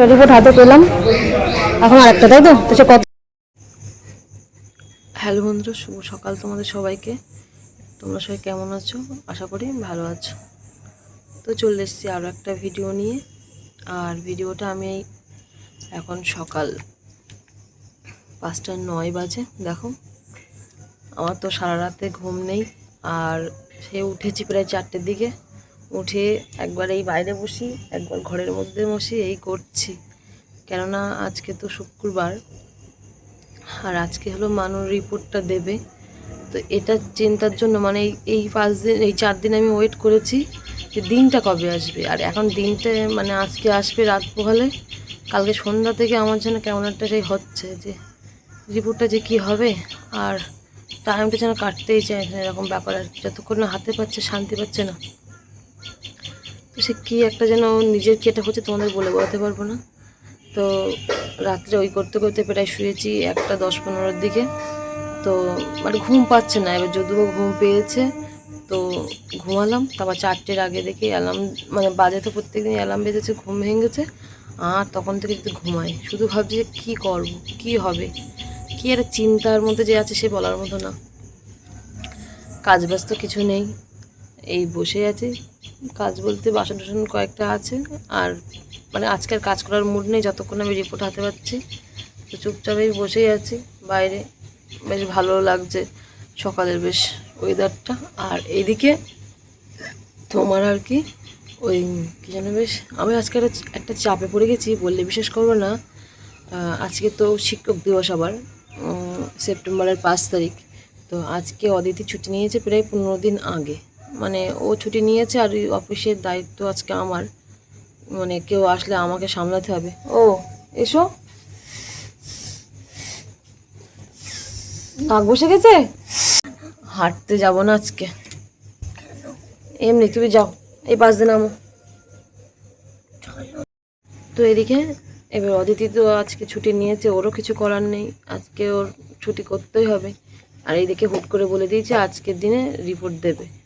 একটা রিপোর্ট হাতে পেলাম। এখন আরেকটা, তাই তো? সে কত হ্যালো বন্ধুরা, শুভ সকাল তোমাদের সবাইকে। তোমরা সবাই কেমন আছো? আশা করি ভালো আছো। তো চলে এসেছি আরও একটা ভিডিও নিয়ে। আর ভিডিওটা আমি এখন সকাল পাঁচটা নয় বাজে, দেখো। আমার তো সারা রাতে ঘুম নেই। আর সে উঠেছি প্রায় চারটের দিকে। উঠে একবার এই বাইরে বসি, একবার ঘরের মধ্যে বসি এই করছি। কেননা আজকে তো শুক্রবার, আর আজকে হলো মানুষ রিপোর্টটা দেবে। তো এটা চিন্তার জন্য মানে এই- পাঁচ দিন, এই চার দিন আমি ওয়েট করেছি যে দিনটা কবে আসবে। আর এখন দিনটা মানে আজকে আসবে রাত পোহালে, কালকে সন্ধ্যা থেকে আমার যেন কেমন একটা সেই হচ্ছে যে রিপোর্টটা যে কি হবে, আর টাইমটা যেন কাটতেই চায় না। এরকম ব্যাপার আর যতক্ষণ না হাতে পাচ্ছে, শান্তি পাচ্ছে না। সে কী একটা যেন নিজের কি এটা হচ্ছে তোমাদের বলে বোঝাতে পারব না। তো রাত্রে ওই করতে করতে প্রায় শুয়েছি একটা দশ পনেরোর দিকে। তো মানে ঘুম পাচ্ছে না, এবার যদিও ঘুম পেয়েছে, তো ঘুমালাম। তারপর চারটের আগে দেখে অ্যালার্ম মানে বাজে তো প্রত্যেকদিন অ্যালার্ম বেজেছে, ঘুম ভেঙেছে। আর তখন থেকে যদি ঘুমাই। শুধু ভাবছি যে কী করব, কী হবে? কী একটা চিন্তার মধ্যে যে আছে সে বলার মতো না। কাজ ব্যস্ত কিছু নেই। এই বসে আছি। কাজ বলতে বাসন টাসন কয়েকটা আছে। আর মানে আজকের কাজ করার মুড নেই, যতক্ষণ আমি রিপোর্ট হাতে পাচ্ছি। তো চুপচাপই বসেই আছি। বাইরে বেশ ভালো লাগছে সকালের বেশ ওয়েদারটা আর এইদিকে তোমার আর কি ওই কী যেন বেশ, আমি আজকে একটা চাপে পড়ে গেছি, বললে বিশেষ করব না। আজকে তো শিক্ষক দিবস আবার সেপ্টেম্বরের পাঁচ তারিখ। তো আজকে অদিতি ছুটি নিয়েছে প্রায় পনেরো দিন আগে। মানে ও ছুটি নিয়েছে আর ওই অফিসের দায়িত্ব আজকে আমার। মানে কেউ আসলে আমাকে সামলাতে হবে। ও, এসো। নাক বসে গেছে? হাঁটতে যাব না আজকে। এমনি, তুমি যাও। এই পাঁচ দিন আমো তো এদিকে, এবার অদিতি তো আজকে ছুটি নিয়েছে, ওরও কিছু করার নেই। আজকে ওর ছুটি করতেই হবে। আর এইদিকে হুট করে বলে দিয়েছে, আজকের দিনে রিপোর্ট দেবে।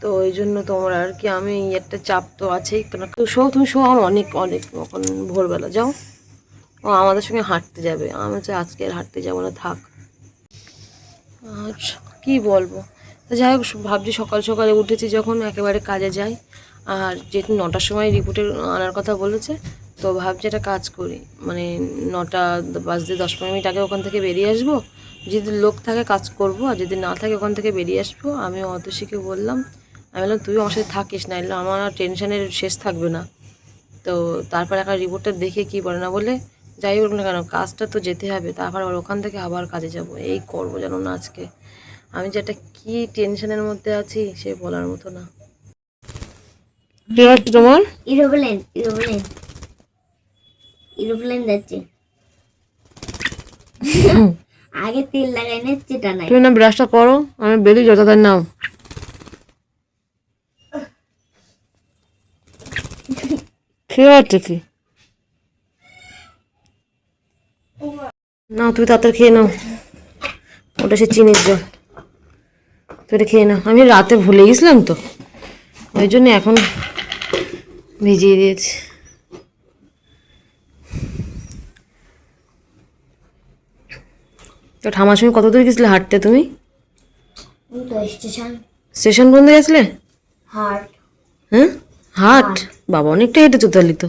তো ওই জন্য তোমার আর কি আমি একটা চাপ তো আছেই। তো শো, তুমি শো আমার অনেক অনেক এখন ভোরবেলা, যাও। ও আমাদের সঙ্গে হাঁটতে যাবে। আমি হচ্ছে আজকে আর হাঁটতে যাব না, থাক। আর কি বলব? তো যাই হোক, ভাবছি সকাল সকালে উঠেছি যখন, একেবারে কাজে যাই। আর যেহেতু নটার সময় রিপোর্টের আনার কথা বলেছে, তো ভাবছি একটা কাজ করি। মানে নটা বাজতে দশ পনেরো মিনিট আগে ওখান থেকে বেরিয়ে আসব। যদি লোক থাকে কাজ করব, আর যদি না থাকে ওখান থেকে বেরিয়ে আসব, আমি অতসীকে বললাম আমি বললাম তুই আমার সাথে থাকিস না। এলে আমার আর টেনশনের শেষ থাকবে না। তো তারপর একটা রিপোর্টটা দেখে কি বলে না বলে যাই হোক না কেন কাজটা তো যেতে হবে। তারপর আবার ওখান থেকে আবার কাজে যাব। এই করব জানো না আজকে। আমি যে একটা কি টেনশনের মধ্যে আছি সে বলার মতো না। তোমার? এরোপ্লেন এরোপ্লেন এরোপ্লেন যাচ্ছে। আগে তেল লাগাই না চেটা নাই তুমি না ব্রাশটা করো আমি বেরিয়ে যাও নাও। খেয়ে হচ্ছে কি? নাও তুমি তাড়াতাড়ি খেয়ে নাও। ওটা সে চিনির জল। তো এটা খেয়ে নাও। আমি রাতে ভুলে গেছিলাম তো। ওই জন্য এখন ভিজিয়ে দিয়েছি। তো ঠামার সঙ্গে কত দূর গেছিলে হাঁটতে তুমি? স্টেশন। স্টেশন পর্যন্ত গেছিলে? হার্ট হ্যাঁ? হাট? বাবা অনেকটা হেঁটেছো তাহলে তো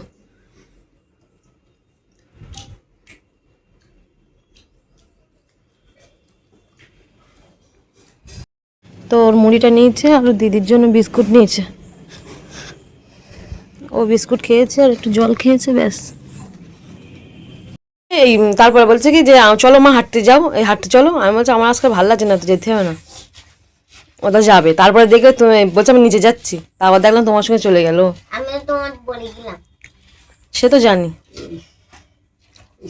তো। ওর মুড়িটা নিয়েছে আর দিদির জন্য বিস্কুট নিয়েছে। ও বিস্কুট খেয়েছে আর একটু জল খেয়েছে, ব্যাস। এই তারপরে বলছে কি যে চলো মা, হাঁটতে যাও। এই, হাঁটতে চলো। আমি বলছি, আমার আজকে ভালো লাগছে না, তো যেতে হবে না। ওটা যাবে। তারপরে দেখবে তুমি বলছে আমি নিচে যাচ্ছি। তারপর দেখলাম তোমার সঙ্গে চলে গেল। আমি তোমার বলে গেলাম সে তো জানি।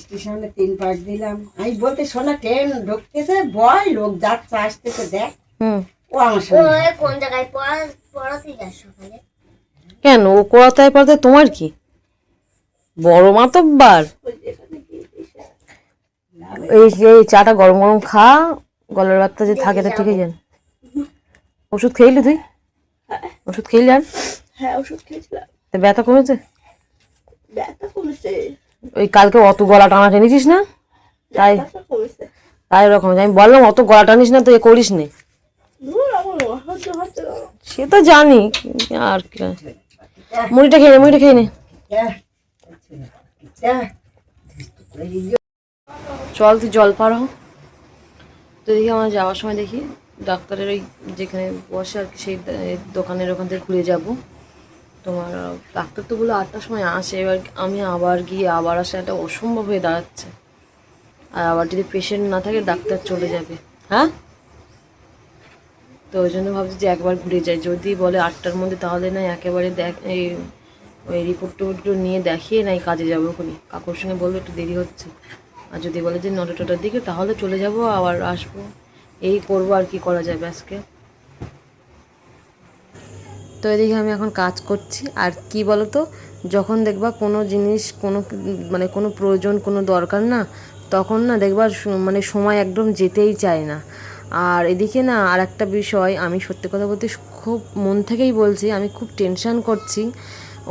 স্টেশনে তিন পাক দিলাম। আমি বলতে শোনা ট্রেন ঢুকতেছে বয় লোক যাচ্ছে আসতেছে দেখ। হুম। ও আমার ও সঙ্গে কোন জায়গায়? পড়া পড়াতে যাস সকালে। কেন? ও করাতায় পড়াতে তোমার কি? বড় মাতব্বার এই এই চাটা গরম গরম খা গলার ব্যথা যে থাকে তা ঠিকই জান। ওষুধ খেয়েলি তুই? ওষুধ খেয়েলি আর? হ্যাঁ ওষুধ খেয়েছিলাম। তা ব্যথা কমেছে? ব্যথা কমেছে। ওই কালকে অত গলা টানা টেনেছিস না? তাই তাই ওরকম আমি বললাম অত গলা টানিস না তো এ করিস নে। সে তো জানি আর কি। মুড়িটা খেয়ে নে মুড়িটা খেয়ে নে। চল তুই জল পার হ। তো দেখি আমার যাওয়ার সময় দেখি। ডাক্তারের ওই যেখানে বসে আর কি, সেই দোকানের ওখান থেকে ঘুরে যাব। তোমার ডাক্তার তো বলে আটটার সময় আসে, এবার আমি আবার গিয়ে আবার আসা, একটা অসম্ভব হয়ে দাঁড়াচ্ছে। আর আবার যদি পেশেন্ট না থাকে, ডাক্তার চলে যাবে। হ্যাঁ? তো ওই জন্য ভাবছি যে একবার ঘুরে যাই। যদি বলে আটটার মধ্যে, তাহলে না একেবারে দেখ এই ওই রিপোর্ট টিপোর্টগুলো নিয়ে দেখিয়ে নাই কাজে যাব ওখানে কাকুর সঙ্গে বলব একটু দেরি হচ্ছে। আর যদি বলে যে নটা টটার দিকে, তাহলে চলে যাব, আবার আসব। এই করব আর কি করা যাবে আজকে। তো এদিকে আমি এখন কাজ করছি। আর কি বলতো, যখন দেখবা কোনো জিনিস, কোনো মানে কোনো প্রয়োজন, কোনো দরকার না, তখন না দেখবা মানে সময় একদম যেতেই চায় না। আর এদিকে না আর একটা বিষয়, আমি সত্যি কথা বলতে খুব মন থেকেই বলছি, আমি খুব টেনশন করছি।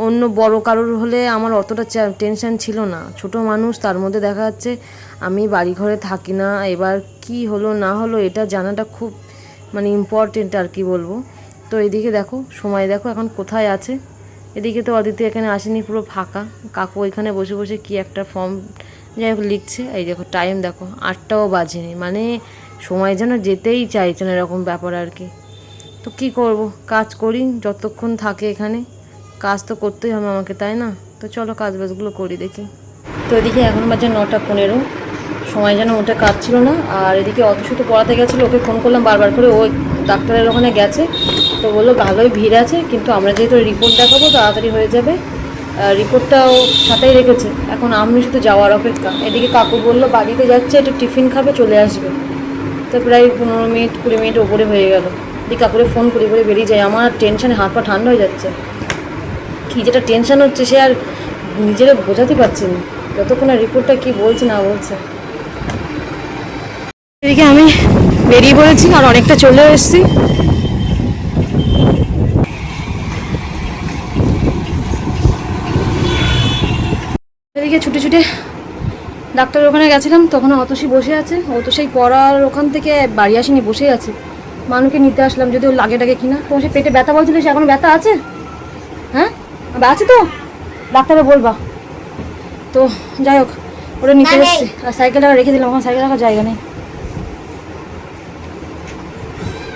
অন্য বড় কারোর হলে আমার অতটা টেনশন ছিল না। ছোট মানুষ, তার মধ্যে দেখা যাচ্ছে আমি বাড়ি ঘরে থাকি না, এবার কি হলো, না হলো, এটা জানাটা খুব মানে ইম্পর্টেন্ট আর কি বলব। তো এদিকে দেখো, সময় দেখো এখন কোথায় আছে। এদিকে তো অদিতি এখানে আসেনি, পুরো ফাঁকা। কাকু ওইখানে বসে বসে কি একটা ফর্ম যাই হোক লিখছে। এই দেখো টাইম দেখো, আটটাও বাজেনি। মানে সময় যেন যেতেই চাইছে না এরকম ব্যাপার আর কি। তো কি করব? কাজ করি, যতক্ষণ থাকে এখানে। কাজ তো করতেই হবে আমাকে, তাই না? তো চলো কাজ বাজগুলো করি দেখি। তো এদিকে এখন বাজে নটা পনেরো। সময় যেন ওটা কাজ ছিল না, আর এদিকে অত তো পড়াতে গেছিল, ওকে ফোন করলাম বারবার করে, ও ডাক্তারের ওখানে গেছে। তো বলল, ভালোই ভিড় আছে, কিন্তু আমরা যেহেতু রিপোর্ট দেখাবো, তাড়াতাড়ি হয়ে যাবে। রিপোর্টটাও সাথেই রেখেছে। এখন আমি শুধু যাওয়ার অপেক্ষা। এদিকে কাকু বলল, বাড়িতে যাচ্ছে, একটু টিফিন খাবে, চলে আসবে। তো প্রায় পনেরো মিনিট, কুড়ি মিনিট ওপরে হয়ে গেল। দিয়ে কাকুরে ফোন করে করে বেরিয়ে যায় আমার টেনশানে হাত পা ঠান্ডা হয়ে যাচ্ছে। কী যেটা টেনশন হচ্ছে সে আর নিজেরা বোঝাতে পারছি না। যতক্ষণ রিপোর্টটা কি বলছে না বলছে। এদিকে আমি বেরিয়ে পড়েছি আর অনেকটা চলে এসেছি। এদিকে ছুটে ছুটে ডাক্তার ওখানে গেছিলাম, তখন অতসী বসে আছে। ও তো সেই পড়ার ওখান থেকে বাড়ি আসেনি বসে আছে। মানুষকে নিতে আসলাম যদি ওর লাগে টাগে কিনা। তোমার সে পেটে ব্যথা বলছিল, সে এখন ব্যথা আছে? হ্যাঁ? আছে তো? ডাক্তারে বলবা। তো যাই হোক ওটা নিতে নেই। এসছি। আর সাইকেলটা রেখে দিলাম আমার সাইকেল রাখার জায়গা নেই।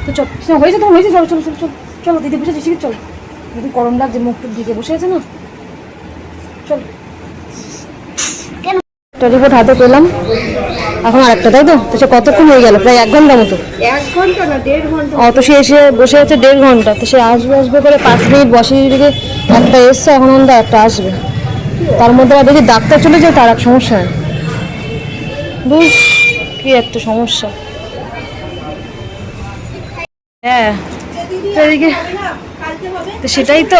তো চল হয়েছে তো হয়েছে চলো চলো চলো চলো চলো দিদি বসে আছি চলো। দিদি গরম লাগছে মুখ টুক দিকে বসে আছে না চলো। কেন? রিপোর্ট হাতে পেলাম। এখন আরেকটা তাই তো? তো সে কতক্ষণ হয়ে গেল? প্রায় এক ঘণ্টা মতো? এক ঘণ্টা না দেড় ঘণ্টা। অত সে এসে বসে আছে দেড় ঘণ্টা। তো সে আসবে আসবে করে পাঁচ মিনিট বসে দিকে একটা এসছে এখন অন্ধ একটা আসবে। তার মধ্যে আবার দেখি ডাক্তার চলে যায় তার এক সমস্যা নেই। বুঝ কি একটা সমস্যা। হ্যাঁ এদিকে তো সেটাই তো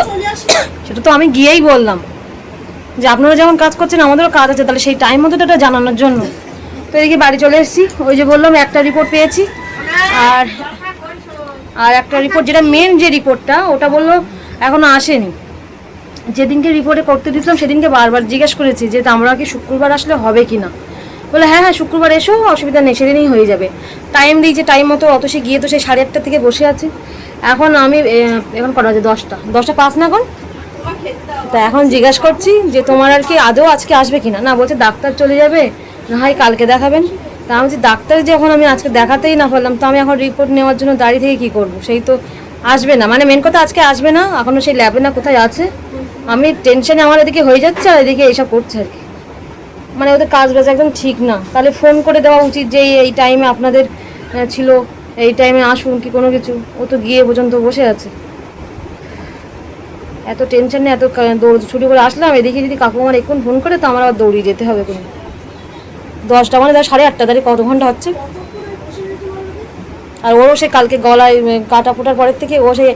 সেটা তো আমি গিয়েই বললাম। যে আপনারা যেমন কাজ করছেন আমাদেরও কাজ আছে তাহলে সেই টাইম মতো তো এটা জানানোর জন্য। তো এদিকে বাড়ি চলে এসেছি। ওই যে বললাম, একটা রিপোর্ট পেয়েছি। আর আর একটা রিপোর্ট যেটা মেন যে রিপোর্টটা ওটা বলল এখনও আসেনি। যেদিনকে রিপোর্টে করতে দিয়েছিলাম, সেদিনকে বারবার জিজ্ঞেস করেছি যে আমরা কি শুক্রবার আসলে হবে কি না বলে হ্যাঁ হ্যাঁ শুক্রবার এসো, অসুবিধা নেই, সেদিনই হয়ে যাবে। টাইম দিয়েছে টাইম মতো, অত সে গিয়ে তো সেই সাড়ে আটটা থেকে বসে আছে। এখন আমি এখন কটা আছে দশটা। দশটা পাঁচ না এখন? তা এখন জিজ্ঞাসা করছি যে, তোমার আর কি আদৌ আজকে আসবে কিনা? না, বলছে, ডাক্তার চলে যাবে না হয় কালকে দেখাবেন। তা আমি বলছি ডাক্তার যখন আমি আজকে দেখাতেই না পারলাম, তো আমি এখন রিপোর্ট নেওয়ার জন্য দাঁড়িয়ে থেকে কী করব? সেই তো আসবে না। মানে মেন কথা আজকে আসবে না এখনও সেই ল্যাবে না কোথায় আছে। আমি টেনশনে আমার এদিকে হয়ে যাচ্ছে আর এদিকে এইসব করছে আর কি। মানে ওদের কাজ বাজ একদম ঠিক না। তাহলে ফোন করে দেওয়া উচিত যে এই- টাইমে আপনাদের ছিল, এই টাইমে আসুন কি কোনো কিছু। ও তো গিয়ে পর্যন্ত বসে আছে। এত টেনশন এত দৌড় ছুটি করে আসলাম। এদিকে যদি কাকু আমার এখন ফোন করে, তো আমার আবার দৌড়িয়ে যেতে হবে কোনো। দশটা মানে ধর সাড়ে আটটা তারিখ কত ঘণ্টা হচ্ছে? আর ওরও সে কালকে গলায় কাটা ফোটার পরের থেকে ও সে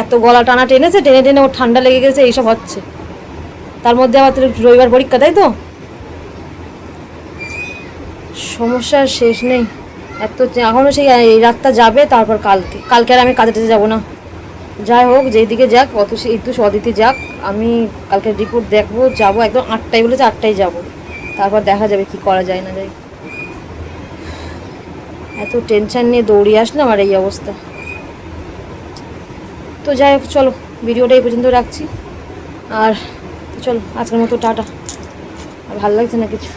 এত গলা টানা টেনেছে, টেনে টেনে ওর ঠান্ডা লেগে গেছে, এইসব হচ্ছে। তার মধ্যে আবার রবিবার পরীক্ষা, তাই তো? সমস্যার শেষ নেই। এত এখনও সেই এই রাতটা যাবে, তারপর কালকে। কালকে আর আমি কাজে টাজে যাব না। যাই হোক, যেদিকে যাক, অত সে একটু অদিতি যাক। আমি কালকে রিপোর্ট দেখব, যাব একদম আটটায় বলেছে, আটটায় যাব। তারপর দেখা যাবে কি করা যায় না যায়। এত টেনশন নিয়ে দৌড়িয়ে আসলাম আর এই অবস্থা। তো যাই হোক, চলো, ভিডিওটা এই পর্যন্ত রাখছি। আর চলো, আজকের মতো টাটা। আর ভালো লাগছে না কিছু?